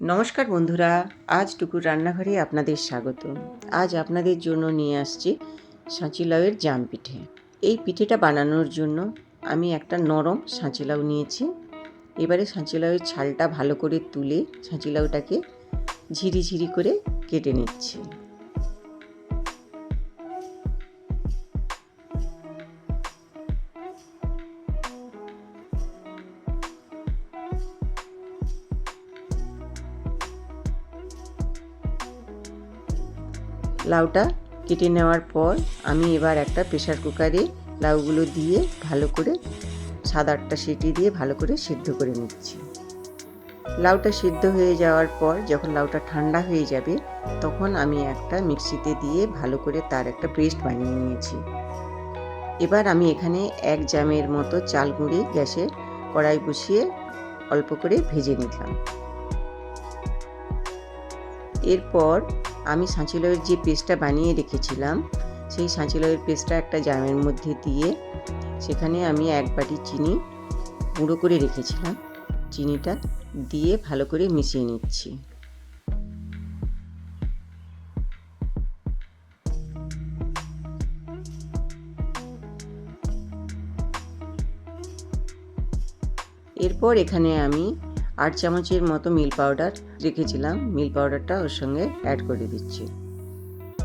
নমস্কার বন্ধুরা, আজ টুকুর রান্নাঘরে আপনাদের স্বাগত। আজ আপনাদের জন্য নিয়ে আসছি সাঁচিলাউয়ের জাম পিঠে। এই পিঠেটা বানানোর জন্য আমি একটা নরম সাঁচিলাউ নিয়েছি। এবারে সাঁচিলাউয়ের ছালটা ভালো করে তুলে সাঁচি লাউটাকে ঝিরি ঝিরি করে কেটে নিচ্ছি। লাউটা কেটে নেওয়ার পর আমি এবার একটা প্রেশার কুকারে লাউগুলো দিয়ে ভালো করে সাত আটটা সিটি দিয়ে ভালো করে সিদ্ধ করে নিচ্ছি। লাউটা সিদ্ধ হয়ে যাওয়ার পর যখন লাউটা ঠান্ডা হয়ে যাবে, তখন আমি একটা মিক্সিতে দিয়ে ভালো করে তার একটা পেস্ট বানিয়ে নিয়েছি। এবার আমি এখানে এক জামের মতো চাল গুঁড়ি গ্যাসে কড়াই বসিয়ে অল্প করে ভেজে নিলাম। এরপর আমি সাঁচিলয়ের যে পেস্টটা বানিয়ে রেখেছিলাম, সেই সাঁচিলয়ের পেস্টটা একটা জামের মধ্যে দিয়ে সেখানে আমি এক বাটি চিনি গুঁড়ো করে রেখেছিলাম। চিনিটা দিয়ে ভালো করে মিশিয়ে নিচ্ছি। এরপর এখানে আমি আট চামচের মতো মিল পাউডার রেখেছিলাম। মিল পাউডারটা ওর সঙ্গে অ্যাড করে দিচ্ছি।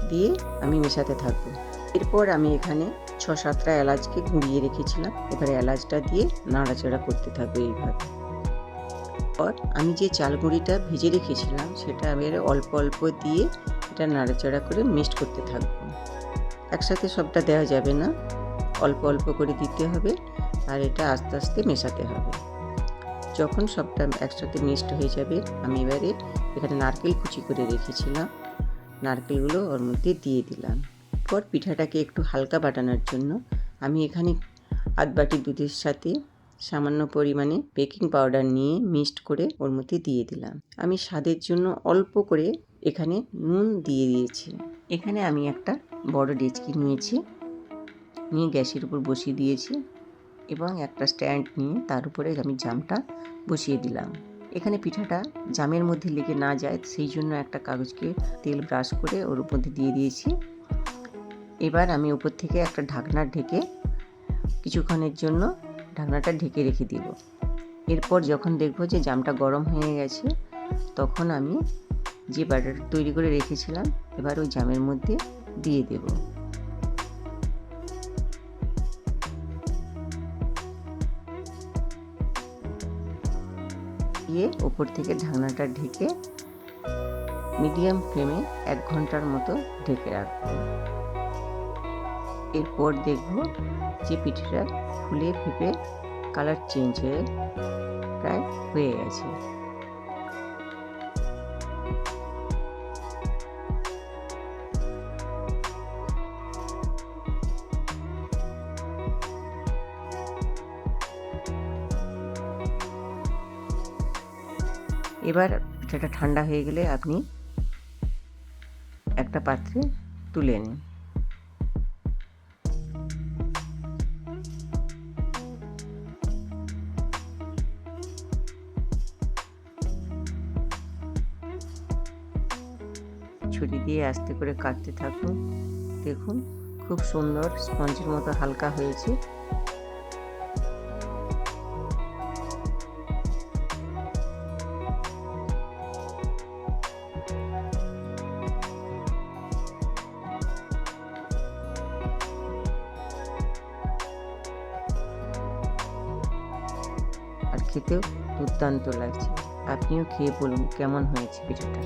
দিয়ে আমি মেশাতে থাকব। এরপর আমি এখানে ছ সাতটা এলাচকে গুঁড়িয়ে রেখেছিলাম। এবারে এলাচটা দিয়ে নাড়াচাড়া করতে থাকব এইভাবে। পর আমি যে চাল গুঁড়িটা ভেজে রেখেছিলাম, সেটা আমি অল্প অল্প দিয়ে এটা নাড়াচাড়া করে মিক্সড করতে থাকব। একসাথে সবটা দেওয়া যাবে না। অল্প অল্প করে দিতে হবে আর এটা আস্তে আস্তে মেশাতে হবে। যখন সবটা একসাথে মিক্সড হয়ে যাবে, আমি এবারে এখানে নারকেল কুচি করে রেখেছিলাম। নারকেলগুলো ওর মধ্যে দিয়ে দিলাম। পর পিঠাটাকে একটু হালকা বাটানোর জন্য আমি এখানে আধ বাটি দুধের সাথে সামান্য পরিমাণে বেকিং পাউডার নিয়ে মিক্সড করে ওর মধ্যে দিয়ে দিলাম। আমি স্বাদের জন্য অল্প করে এখানে নুন দিয়ে দিয়েছি। এখানে আমি একটা বড় ডেচকি নিয়েছি। নিয়ে গ্যাসের উপর বসিয়ে দিয়েছি। এবং একটা স্ট্যান্ড নিয়ে তার উপরে আমি জামটা বসিয়ে দিলাম। এখানে পিঠাটা জামের মধ্যে লেগে না যায়, সেই জন্য একটা কাগজকে তেল ব্রাশ করে ওর মধ্যে দিয়ে দিয়েছি। এবার আমি উপর থেকে একটা ঢাকনা ঢেকে কিছুক্ষণের জন্য ঢাকনাটা ঢেকে রেখে দিব। এরপর যখন দেখব যে জামটা গরম হয়ে গেছে, তখন আমি যে ব্যাটার তৈরি করে রেখেছিলাম, এবার ওই জামের মধ্যে দিয়ে দেবো। দিয়ে ওপর থেকে ঢাকনাটা ঢেকে মিডিয়াম ফ্লেমে এক ঘণ্টার মতো ঢেকে রাখব। এরপর দেখব যে পিঠেটা ফুলে ফেপে কালার চেঞ্জ হয়ে প্রায় হয়ে গেছে। এবার পিঠাটা ঠান্ডা হয়ে গেলে আপনি একটা পাত্রে তুলে নিন। ছুরি দিয়ে আস্তে করে কাটতে থাকুন। দেখুন, খুব সুন্দর স্পঞ্জের মতো হালকা হয়েছে। খেতেও দুর্দান্ত লাগছে। আপনিও খেয়ে বলুন কেমন হয়েছে পিঠাটা